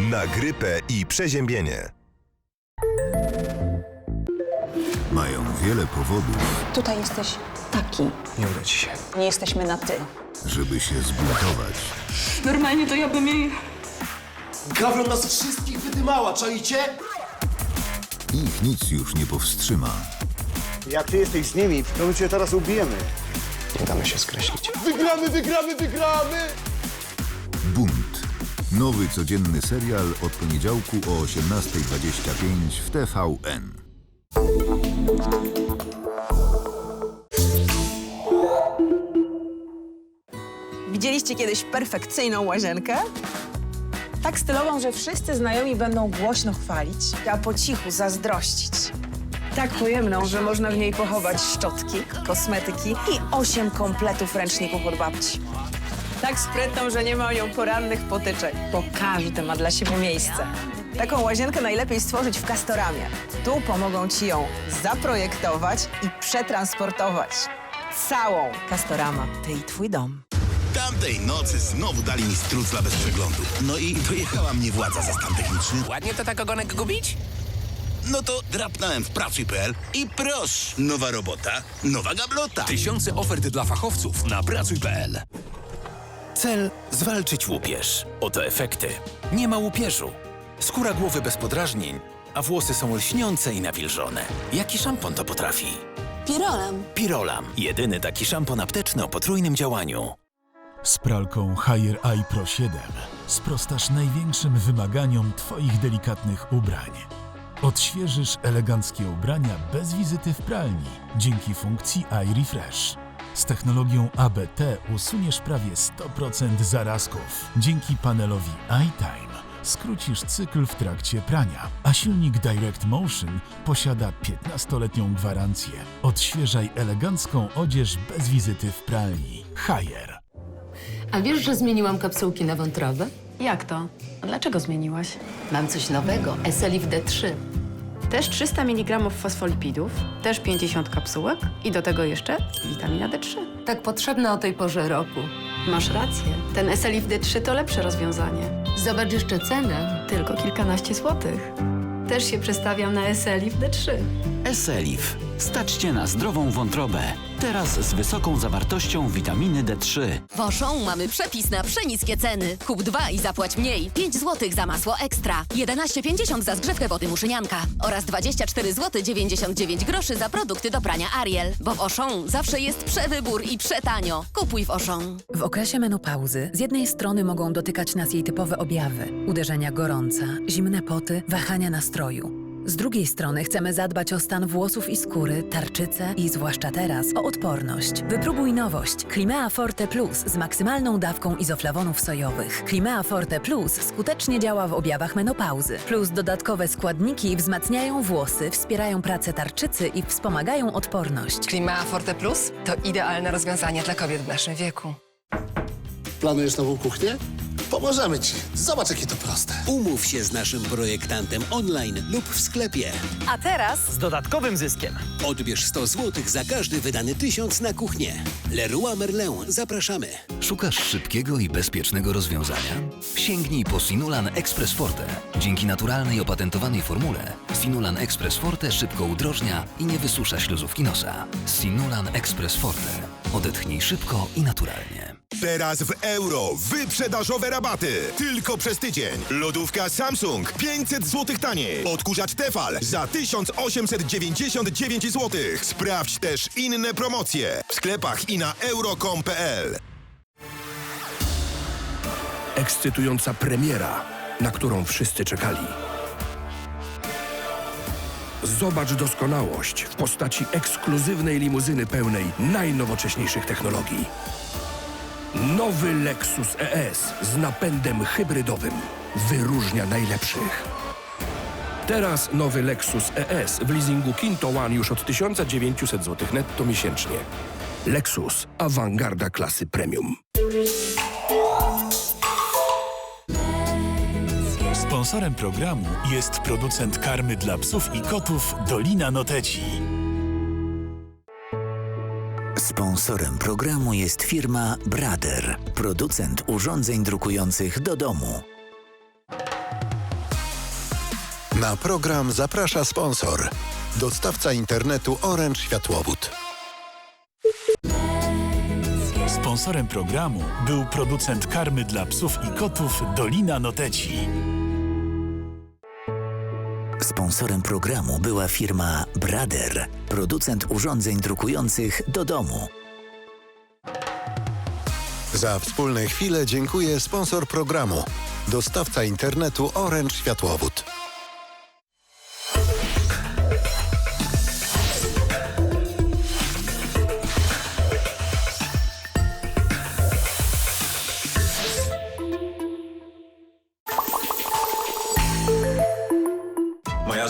Na grypę i przeziębienie. Mają wiele powodów, Tutaj jesteś taki. Nie uda ci się. Nie jesteśmy na ty. żeby się zbuntować. Normalnie to ja bym jej... Gawron nas wszystkich wydymała, czaicie? Ich nic już nie powstrzyma. Jak ty jesteś z nimi, to my cię teraz ubijemy. Nie damy się skreślić. Wygramy, wygramy, wygramy! Nowy codzienny serial od poniedziałku o 18.25 w TVN. Widzieliście kiedyś perfekcyjną łazienkę? Tak stylową, że wszyscy znajomi będą głośno chwalić, a po cichu zazdrościć. Tak pojemną, że można w niej pochować szczotki, kosmetyki I osiem kompletów ręczników od babci. Tak sprytną, że nie ma o nią porannych potyczek. Bo każdy ma dla siebie miejsce. Taką łazienkę najlepiej stworzyć w Castoramie. Tu pomogą ci ją zaprojektować i przetransportować. Całą Castorama. Ty i twój dom. Tamtej nocy znowu dali mi strucla bez przeglądu. No i dojechała mnie władza za stan techniczny. Ładnie to tak ogonek gubić? No to drapnąłem w pracuj.pl i proszę, nowa robota, nowa gablota. Tysiące ofert dla fachowców na pracuj.pl. Cel zwalczyć łupież. Oto efekty. Nie ma łupieżu. Skóra głowy bez podrażnień, a włosy są lśniące i nawilżone. Jaki szampon to potrafi? Pirolam. Pirolam. Jedyny taki szampon apteczny o potrójnym działaniu. Z pralką Haier Eye Pro 7 sprostasz największym wymaganiom Twoich delikatnych ubrań. Odświeżysz eleganckie ubrania bez wizyty w pralni dzięki funkcji Eye Refresh. Z technologią ABT usuniesz prawie 100% zarazków. Dzięki panelowi iTime skrócisz cykl w trakcie prania, a silnik Direct Motion posiada 15-letnią gwarancję. Odświeżaj elegancką odzież bez wizyty w pralni. Haier. A wiesz, że zmieniłam kapsułki na wątrobę? Jak to? A dlaczego zmieniłaś? Mam coś nowego. Eselif D3. Też 300 mg fosfolipidów, też 50 kapsułek i do tego jeszcze witamina D3. Tak potrzebna o tej porze roku. Masz rację. Ten Eselif D3 to lepsze rozwiązanie. Zobacz jeszcze cenę. Tylko kilkanaście złotych. Też się przestawiam na Eselif D3. Eselif. Staćcie na zdrową wątrobę. Teraz z wysoką zawartością witaminy D3. W Auchan mamy przepis na przeniskie ceny. Kup dwa i zapłać mniej. 5 zł za masło ekstra. 11,50 za zgrzewkę wody muszynianka. Oraz 24 zł 99 groszy za produkty do prania Ariel. Bo w Auchan zawsze jest przewybór i przetanio. Kupuj w Auchan. W okresie menopauzy z jednej strony mogą dotykać nas jej typowe objawy uderzenia gorąca, zimne poty, wahania nastroju. Z drugiej strony chcemy zadbać o stan włosów i skóry, tarczycę i zwłaszcza teraz o odporność. Wypróbuj nowość Climea Forte Plus z maksymalną dawką izoflawonów sojowych. Climea Forte Plus skutecznie działa w objawach menopauzy. Plus dodatkowe składniki wzmacniają włosy, wspierają pracę tarczycy i wspomagają odporność. Klima Forte Plus to idealne rozwiązanie dla kobiet w naszym wieku. Planujesz nową kuchnię? Pomożemy ci. Zobacz, jakie to proste. Umów się z naszym projektantem online lub w sklepie. A teraz Z dodatkowym zyskiem. Odbierz 100 zł za każdy wydany tysiąc na kuchnię. Leroy Merlin, zapraszamy. Szukasz szybkiego i bezpiecznego rozwiązania? Sięgnij po Sinulan Express Forte. Dzięki naturalnej opatentowanej formule Sinulan Express Forte szybko udrożnia i nie wysusza śluzówki nosa. Sinulan Express Forte. Odetchnij szybko i naturalnie. Teraz w euro wyprzedażowe rabaty. Tylko przez tydzień. Lodówka Samsung 500 zł taniej. Odkurzacz Tefal za 1899 zł. Sprawdź też inne promocje w sklepach i na euro.com.pl. Ekscytująca premiera, na którą wszyscy czekali. Zobacz doskonałość w postaci ekskluzywnej limuzyny pełnej najnowocześniejszych technologii. Nowy Lexus ES z napędem hybrydowym wyróżnia najlepszych. Teraz nowy Lexus ES w leasingu Kinto One już od 1900 zł netto miesięcznie. Lexus awangarda klasy premium. Sponsorem programu jest producent karmy dla psów i kotów Dolina Noteci. Sponsorem programu jest firma Brother, producent urządzeń drukujących do domu. Na program zaprasza sponsor. Dostawca internetu Orange Światłowód. Sponsorem programu był producent karmy dla psów i kotów Dolina Noteci. Sponsorem programu była firma Brader, producent urządzeń drukujących do domu. Za wspólne chwile dziękuję sponsor programu. Dostawca internetu Orange Światłowód.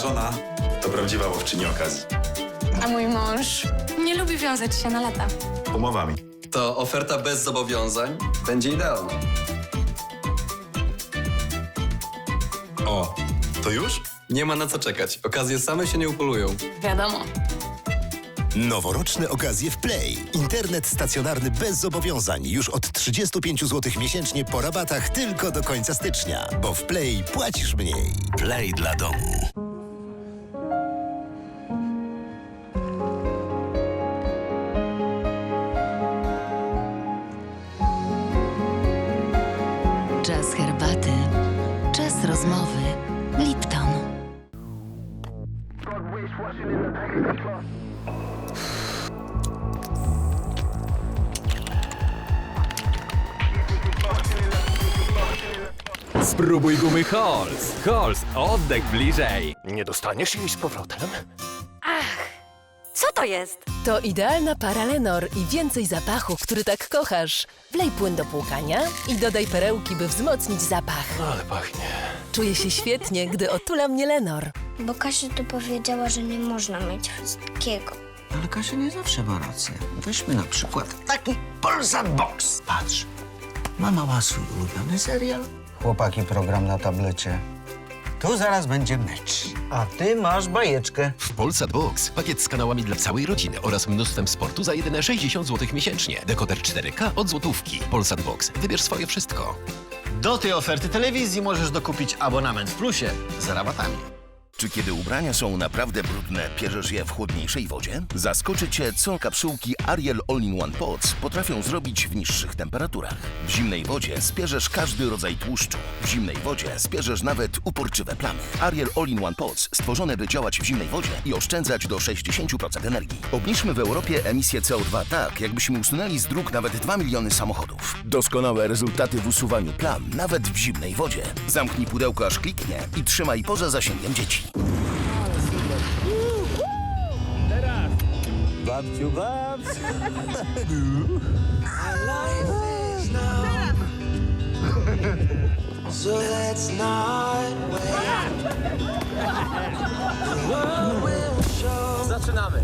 Żona to prawdziwa łowczyni okazji. A mój mąż nie lubi wiązać się na lata. Umowami. To oferta bez zobowiązań będzie idealna. O, to już? Nie ma na co czekać. Okazje same się nie upolują. Wiadomo. Noworoczne okazje w Play. Internet stacjonarny bez zobowiązań. Już od 35 zł miesięcznie po rabatach tylko do końca stycznia. Bo w Play płacisz mniej. Play dla domu. Czas herbaty. Czas rozmowy. Lipton. Spróbuj gumy Halls. Halls, oddech bliżej. Nie dostaniesz jej z powrotem? Co to jest? To idealna para Lenor i więcej zapachu, który tak kochasz. Wlej płyn do płukania i dodaj perełki, by wzmocnić zapach. Ale pachnie. Czuję się świetnie, gdy otula mnie Lenor. Bo Kasia tu powiedziała, że nie można mieć wszystkiego. Ale Kasia nie zawsze ma rację. Weźmy na przykład taki Polsat Box. Patrz. Mama ma swój ulubiony serial. Chłopaki program na tablecie. Tu zaraz będzie mecz. A ty masz bajeczkę. W Polsat Box pakiet z kanałami dla całej rodziny oraz mnóstwem sportu za jedyne 60 zł miesięcznie. Dekoder 4K od złotówki. Polsat Box. Wybierz swoje wszystko. Do tej oferty telewizji możesz dokupić abonament w plusie z rabatami. Czy kiedy ubrania są naprawdę brudne, pierzesz je w chłodniejszej wodzie? Zaskoczy Cię, co kapsułki Ariel All-in-One Pods potrafią zrobić w niższych temperaturach. W zimnej wodzie spierzesz każdy rodzaj tłuszczu. W zimnej wodzie spierzesz nawet uporczywe plamy. Ariel All-in-One Pods stworzone, by działać w zimnej wodzie i oszczędzać do 60% energii. Obniżmy w Europie emisję CO2 tak, jakbyśmy usunęli z dróg nawet 2 miliony samochodów. Doskonałe rezultaty w usuwaniu plam, nawet w zimnej wodzie. Zamknij pudełko aż kliknie i trzymaj poza zasięgiem dzieci. Babciu, babciu. So let's not Zaczynamy.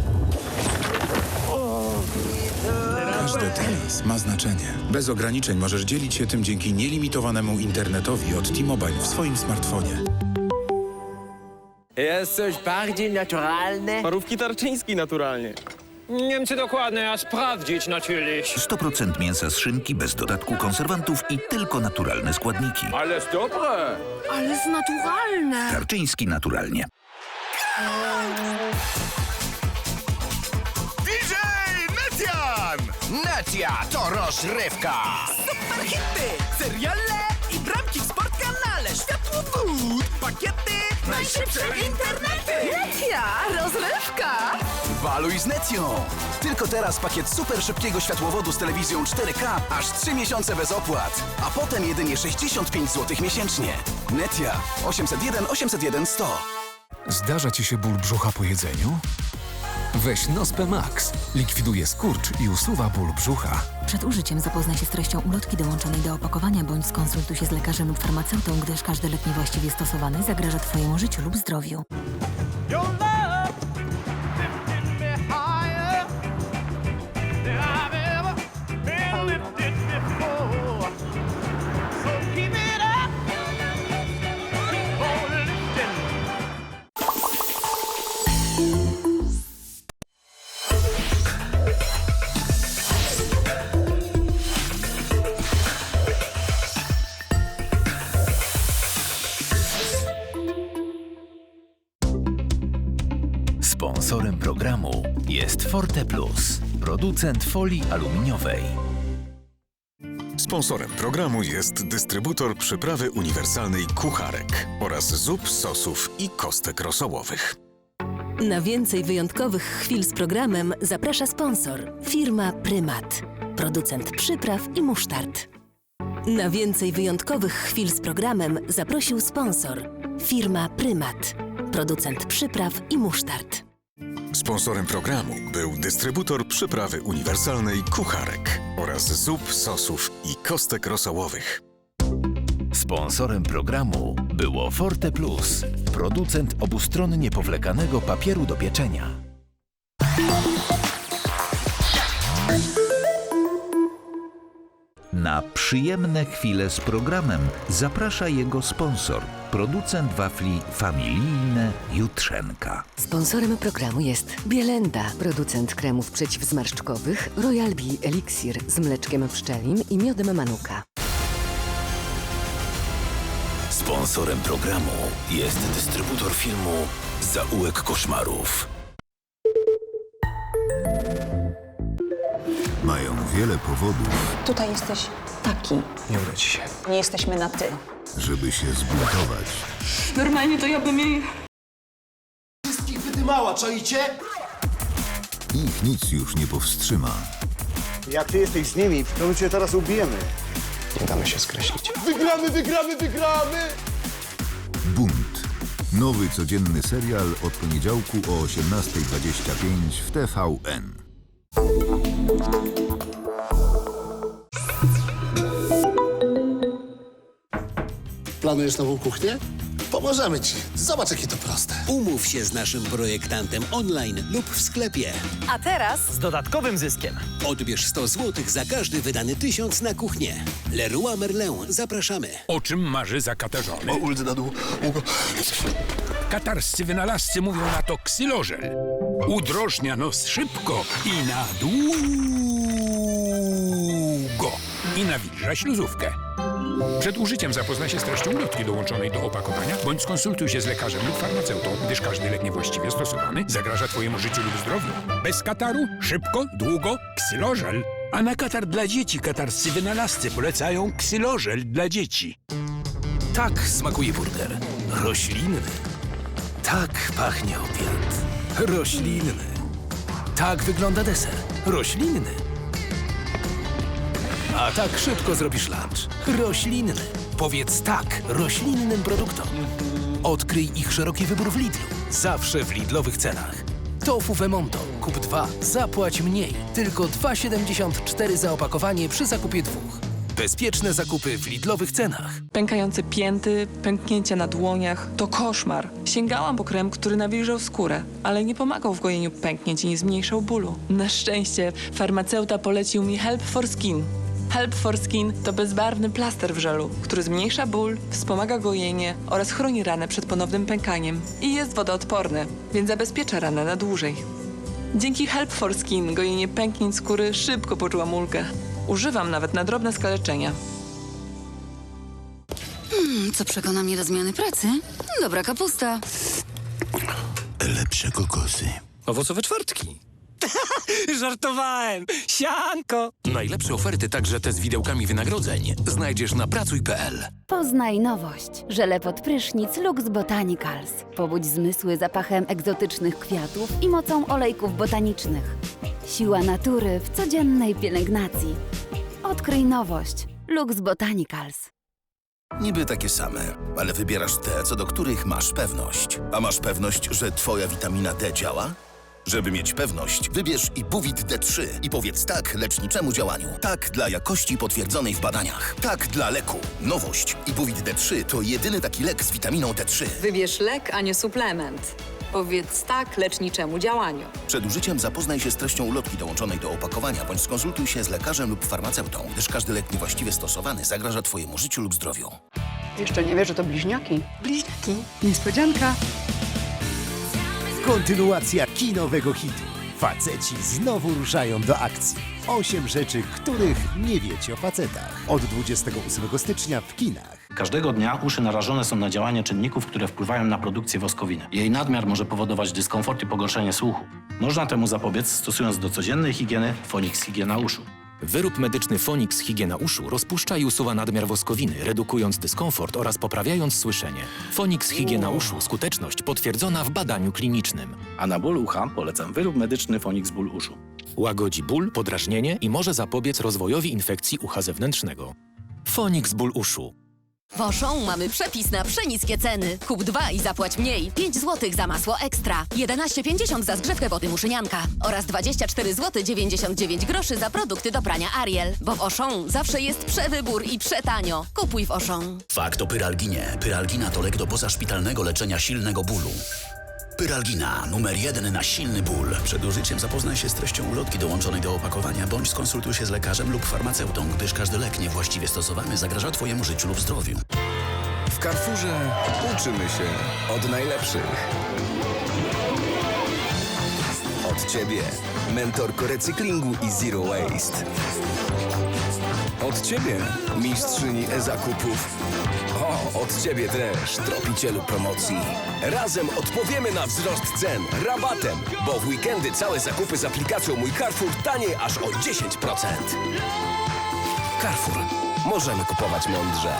Każdy teraz ma znaczenie. Bez ograniczeń możesz dzielić się tym dzięki nielimitowanemu internetowi od T-Mobile w swoim smartfonie. Jest coś bardziej naturalne? Parówki tarczyński naturalnie. Nie wiem czy dokładnie, a sprawdzić natürlich. 100% mięsa z szynki bez dodatku konserwantów i tylko naturalne składniki. Ale dobre! Ale jest naturalne. Tarczyński naturalnie. DJ Netian! Netia to rozrywka. Super hity, seriale Światłowód, pakiety, najszybsze internety Lecia, rozrywka. Waluj z Netią. Tylko teraz pakiet super szybkiego światłowodu z telewizją 4K aż 3 miesiące bez opłat. A potem jedynie 65 zł miesięcznie. Netia 801 801 100. Zdarza ci się ból brzucha po jedzeniu? Weź Nospe Max. Likwiduje skurcz i usuwa ból brzucha. Przed użyciem zapoznaj się z treścią ulotki dołączonej do opakowania bądź skonsultuj się z lekarzem lub farmaceutą, gdyż każdy lek niewłaściwie stosowany zagraża Twojemu życiu lub zdrowiu. Sponsorem programu jest Forte Plus, producent folii aluminiowej. Sponsorem programu jest dystrybutor przyprawy uniwersalnej Kucharek oraz zup, sosów i kostek rosołowych. Na więcej wyjątkowych chwil z programem zaprasza sponsor firma Prymat, producent przypraw i musztard. Na więcej wyjątkowych chwil z programem zaprosił sponsor firma Prymat, producent przypraw i musztard. Sponsorem programu był dystrybutor przyprawy uniwersalnej Kucharek oraz zup, sosów i kostek rosołowych. Sponsorem programu było Forte Plus, producent obustronnie powlekanego papieru do pieczenia. Na przyjemne chwile z programem zaprasza jego sponsor, producent wafli familijne Jutrzenka. Sponsorem programu jest Bielenda, producent kremów przeciwzmarszczkowych Royal Bee Elixir z mleczkiem pszczelim i miodem manuka. Sponsorem programu jest dystrybutor filmu Zaułek Koszmarów. Mają wiele powodów, Tutaj jesteś taki. nie uda ci się, Nie jesteśmy na ty. żeby się zbuntować. Normalnie to ja bym jej... Wszystkich wydymała, czaicie? Ich nic już nie powstrzyma. Jak ty jesteś z nimi, to my cię teraz ubijemy. Nie damy się skreślić. Wygramy, wygramy, wygramy! Bunt. Nowy codzienny serial od poniedziałku o 18.25 w TVN. Planujesz nową kuchnię? Pomożemy ci. Zobacz, jakie to proste. Umów się z naszym projektantem online lub w sklepie. A teraz z dodatkowym zyskiem. Odbierz 100 zł za każdy wydany tysiąc na kuchnię. Leroy Merlin, zapraszamy. O czym marzy zakatarzony? O uldze na dół. Katarscy wynalazcy mówią na to ksylożel. Udrożnia nos szybko i na długo. I nawilża śluzówkę. Przed użyciem zapoznaj się z treścią ulotki dołączonej do opakowania, bądź skonsultuj się z lekarzem lub farmaceutą, gdyż każdy lek niewłaściwie stosowany zagraża Twojemu życiu lub zdrowiu. Bez kataru, szybko, długo, ksylożel. A na katar dla dzieci katarscy wynalazcy polecają ksylożel dla dzieci. Tak smakuje burger. Roślinny. Tak pachnie obiad. Roślinny. Tak wygląda deser. Roślinny. A tak szybko zrobisz lunch. Roślinny. Powiedz tak roślinnym produktom. Odkryj ich szeroki wybór w Lidlu. Zawsze w Lidlowych cenach. Tofu Vemonto. Kup dwa, zapłać mniej. Tylko 2,74 za opakowanie przy zakupie dwóch. Bezpieczne zakupy w Lidlowych cenach. Pękające pięty, pęknięcia na dłoniach to koszmar. Sięgałam po krem, który nawilżał skórę, ale nie pomagał w gojeniu pęknięć i nie zmniejszał bólu. Na szczęście farmaceuta polecił mi Help for Skin. Help for Skin to bezbarwny plaster w żelu, który zmniejsza ból, wspomaga gojenie oraz chroni ranę przed ponownym pękaniem. I jest wodoodporny, więc zabezpiecza ranę na dłużej. Dzięki Help for Skin gojenie pęknięć skóry szybko poczuła ulgę. Używam nawet na drobne skaleczenia. Hmm, co przekona mnie do zmiany pracy? Dobra kapusta. Lepsze kokosy. Owocowe czwartki. Żartowałem! Sianko! Najlepsze oferty, także te z widełkami wynagrodzeń, znajdziesz na pracuj.pl. Poznaj nowość. Żele pod prysznic Lux Botanicals. Pobudź zmysły zapachem egzotycznych kwiatów i mocą olejków botanicznych. Siła natury w codziennej pielęgnacji. Odkryj nowość. Lux Botanicals. Niby takie same, ale wybierasz te, co do których masz pewność. A masz pewność, że twoja witamina D działa? Żeby mieć pewność, wybierz Ibuwit D3 i powiedz tak leczniczemu działaniu. Tak dla jakości potwierdzonej w badaniach. Tak dla leku. Nowość. Ibuwit D3 to jedyny taki lek z witaminą D3. Wybierz lek, a nie suplement. Powiedz tak leczniczemu działaniu. Przed użyciem zapoznaj się z treścią ulotki dołączonej do opakowania, bądź skonsultuj się z lekarzem lub farmaceutą, gdyż każdy lek niewłaściwie stosowany zagraża twojemu życiu lub zdrowiu. Jeszcze nie wiesz, że to bliźniaki. Bliźniaki. Niespodzianka. Kontynuacja kinowego hitu. Faceci znowu ruszają do akcji. Osiem rzeczy, których nie wiecie o facetach. Od 28 stycznia w kinach. Każdego dnia uszy narażone są na działanie czynników, które wpływają na produkcję woskowiny. Jej nadmiar może powodować dyskomfort i pogorszenie słuchu. Można temu zapobiec stosując do codziennej higieny Fonix Higiena Uszu. Wyrób medyczny Fonix Higiena Uszu rozpuszcza i usuwa nadmiar woskowiny, redukując dyskomfort oraz poprawiając słyszenie. Fonix Higiena Uszu skuteczność potwierdzona w badaniu klinicznym. A na ból ucha polecam wyrób medyczny Fonix Ból Uszu. Łagodzi ból, podrażnienie i może zapobiec rozwojowi infekcji ucha zewnętrznego. Fonix Ból Uszu. W Auchan mamy przepis na przeniskie ceny. Kup dwa i zapłać mniej. 5 zł za masło ekstra. 11,50 za zgrzewkę wody muszynianka. Oraz 24 zł 99 groszy za produkty do prania Ariel. Bo w Auchan zawsze jest przewybór i przetanio. Kupuj w Auchan. Fakt o pyralginie. Pyralgina to lek do pozaszpitalnego leczenia silnego bólu. Pyralgina, numer jeden na silny ból. Przed użyciem zapoznaj się z treścią ulotki dołączonej do opakowania, bądź skonsultuj się z lekarzem lub farmaceutą, gdyż każdy lek niewłaściwie stosowany zagraża Twojemu życiu lub zdrowiu. W Carrefourze uczymy się od najlepszych. Od Ciebie, mentorko recyklingu i zero waste. Od Ciebie, mistrzyni e-zakupów. O, od Ciebie też, tropicielu promocji. Razem odpowiemy na wzrost cen rabatem, bo w weekendy całe zakupy z aplikacją Mój Carrefour taniej aż o 10%. Carrefour. Możemy kupować mądrze.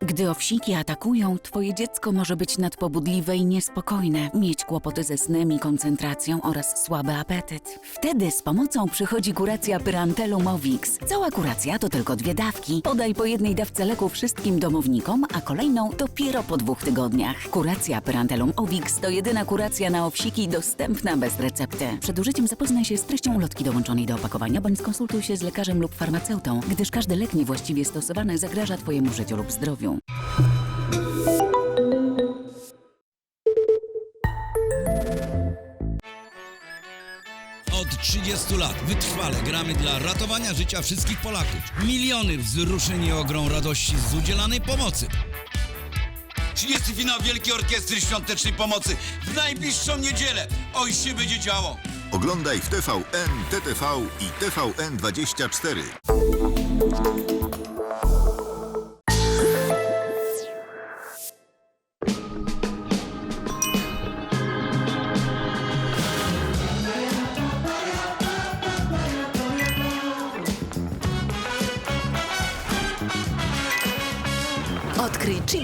Gdy owsiki atakują, twoje dziecko może być nadpobudliwe i niespokojne, mieć kłopoty ze snem i koncentracją oraz słaby apetyt. Wtedy z pomocą przychodzi kuracja Pyrantelum Movix. Cała kuracja to tylko dwie dawki. Podaj po jednej dawce leku wszystkim domownikom, a kolejną dopiero po dwóch tygodniach. Kuracja Pyrantelum Ovix to jedyna kuracja na owsiki dostępna bez recepty. Przed użyciem zapoznaj się z treścią ulotki dołączonej do opakowania, bądź skonsultuj się z lekarzem lub farmaceutą, gdyż każdy lek niewłaściwie stosowany zagraża twojemu życiu lub zdrowiu. Od 30 lat wytrwale gramy dla ratowania życia wszystkich Polaków. Miliony wzruszeń i ogrom radości z udzielanej pomocy. 30 finał Wielkiej Orkiestry Świątecznej Pomocy w najbliższą niedzielę. Oj się będzie działo. Oglądaj w TVN, TTV i TVN24.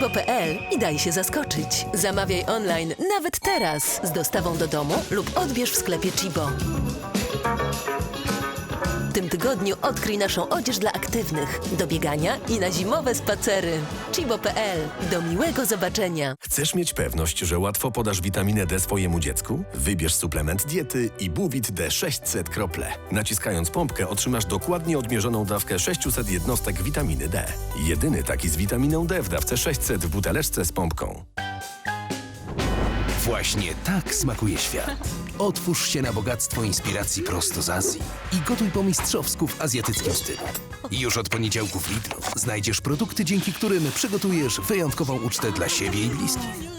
Chibo.pl i daj się zaskoczyć. Zamawiaj online nawet teraz z dostawą do domu lub odbierz w sklepie Chibo. W tym tygodniu odkryj naszą odzież dla aktywnych, do biegania i na zimowe spacery. Chibo.pl. Do miłego zobaczenia. Chcesz mieć pewność, że łatwo podasz witaminę D swojemu dziecku? Wybierz suplement diety i Buwit D 600 krople. Naciskając pompkę otrzymasz dokładnie odmierzoną dawkę 600 jednostek witaminy D. Jedyny taki z witaminą D w dawce 600 w buteleczce z pompką. Właśnie tak smakuje świat. Otwórz się na bogactwo inspiracji prosto z Azji i gotuj po mistrzowsku w azjatyckim stylu. Już od poniedziałku w Lidlu znajdziesz produkty, dzięki którym przygotujesz wyjątkową ucztę dla siebie i bliskich.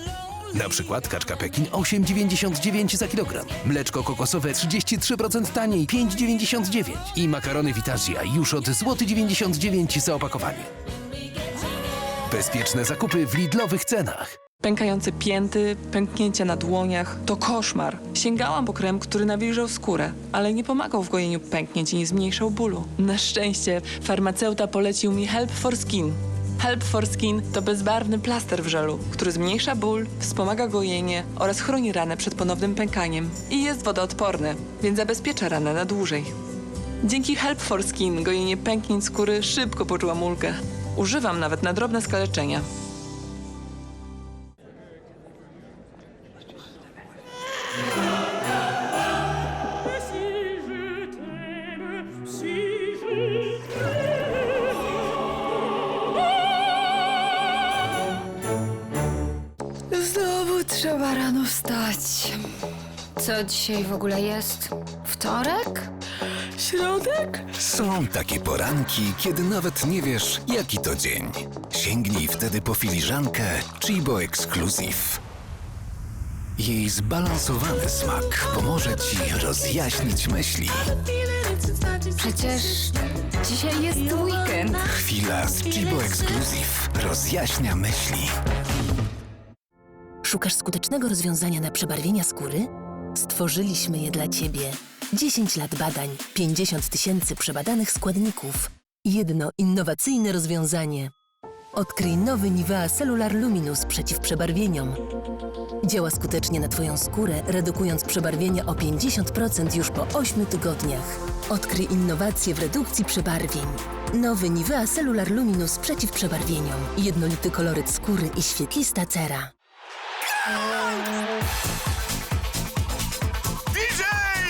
Na przykład kaczka Pekin 8,99 za kilogram, mleczko kokosowe 33% taniej 5,99 i makarony Vitasia już od złoty 99 za opakowanie. Bezpieczne zakupy w Lidlowych cenach. Pękające pięty, pęknięcia na dłoniach to koszmar. Sięgałam po krem, który nawilżał skórę, ale nie pomagał w gojeniu pęknięć i nie zmniejszał bólu. Na szczęście farmaceuta polecił mi Help for Skin. Help for Skin to bezbarwny plaster w żelu, który zmniejsza ból, wspomaga gojenie oraz chroni ranę przed ponownym pękaniem. I jest wodoodporny, więc zabezpiecza ranę na dłużej. Dzięki Help for Skin gojenie pęknięć skóry szybko poczuła ulgę. Używam nawet na drobne skaleczenia. Trzeba rano wstać. Co dzisiaj w ogóle jest? Wtorek? Środek? Są takie poranki, kiedy nawet nie wiesz, jaki to dzień. Sięgnij wtedy po filiżankę Chibo Exclusive. Jej zbalansowany smak pomoże ci rozjaśnić myśli. Przecież Dzisiaj jest weekend. Chwila z Chibo Exclusive rozjaśnia myśli. Szukasz skutecznego rozwiązania na przebarwienia skóry? Stworzyliśmy je dla Ciebie. 10 lat badań, 50 tysięcy przebadanych składników. Jedno innowacyjne rozwiązanie. Odkryj nowy Nivea Cellular Luminous przeciw przebarwieniom. Działa skutecznie na Twoją skórę, redukując przebarwienia o 50% już po 8 tygodniach. Odkryj innowacje w redukcji przebarwień. Nowy Nivea Cellular Luminous przeciw przebarwieniom. Jednolity koloryt skóry i świetlista cera. DJ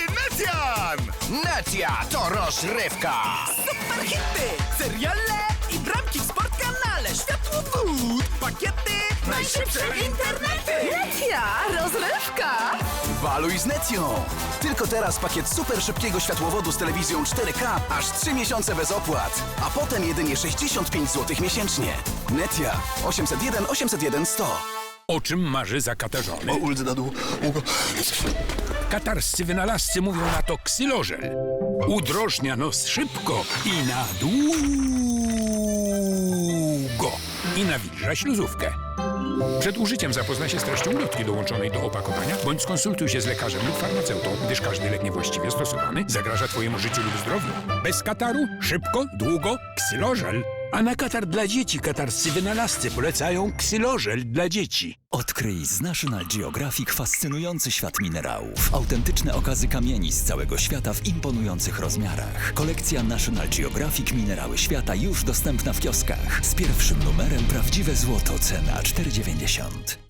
Netian! Netia to rozrywka! Super hity, seriale i bramki w sportkanale, światłowód, pakiety, najszybsze internety! Lecia, rozrywka! Waluj z Netią! Tylko teraz pakiet super szybkiego światłowodu z telewizją 4K aż 3 miesiące bez opłat, a potem jedynie 65 zł miesięcznie. Netia 801 801 100. O czym marzy zakatarzony? O uldze na dół. Katarscy wynalazcy mówią na to ksylożel. Udrożnia nos szybko i na długo. I nawilża śluzówkę. Przed użyciem zapoznaj się z treścią ulotki dołączonej do opakowania, bądź skonsultuj się z lekarzem lub farmaceutą, gdyż każdy lek niewłaściwie stosowany zagraża Twojemu życiu lub zdrowiu. Bez kataru, szybko, długo, ksylożel. A na katar dla dzieci katarscy wynalazcy polecają ksylożel dla dzieci. Odkryj z National Geographic fascynujący świat minerałów. Autentyczne okazy kamieni z całego świata w imponujących rozmiarach. Kolekcja National Geographic Minerały Świata już dostępna w kioskach. Z pierwszym numerem prawdziwe złoto cena 4,90.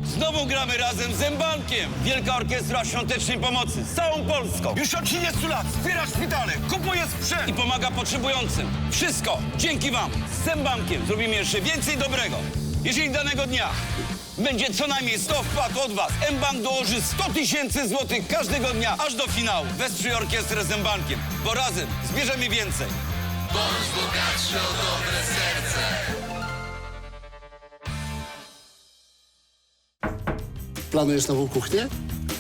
Znowu gramy razem z Zębankiem. Wielka Orkiestra Świątecznej Pomocy z całą Polską. Już od 30 lat wspiera szpitale, kupuje sprzęt i pomaga potrzebującym. Wszystko dzięki Wam. Z Zębankiem zrobimy jeszcze więcej dobrego. Jeżeli danego dnia będzie co najmniej 100 wpłat od Was, M-Bank dołoży 100 tysięcy złotych każdego dnia, aż do finału. Wesprzyj orkiestrę z M-Bankiem, bo razem zbierzemy więcej. Bądź bogatszy o dobre serce! Planujesz nową kuchnię?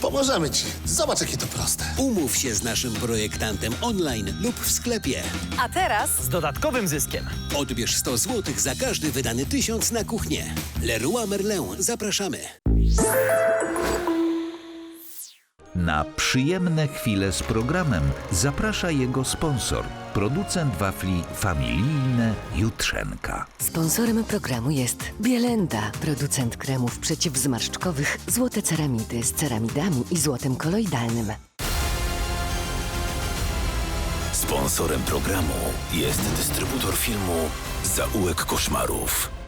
Pomożemy Ci. Zobacz, jakie to proste. Umów się z naszym projektantem online lub w sklepie. A teraz z dodatkowym zyskiem. Odbierz 100 zł za każdy wydany tysiąc na kuchnię. Leroy Merlin, zapraszamy. Na przyjemne chwile z programem zaprasza jego sponsor, producent wafli familijne Jutrzenka. Sponsorem programu jest Bielenda, producent kremów przeciwzmarszczkowych Złote Ceramidy z ceramidami i złotem koloidalnym. Sponsorem programu jest dystrybutor filmu Zaułek Koszmarów.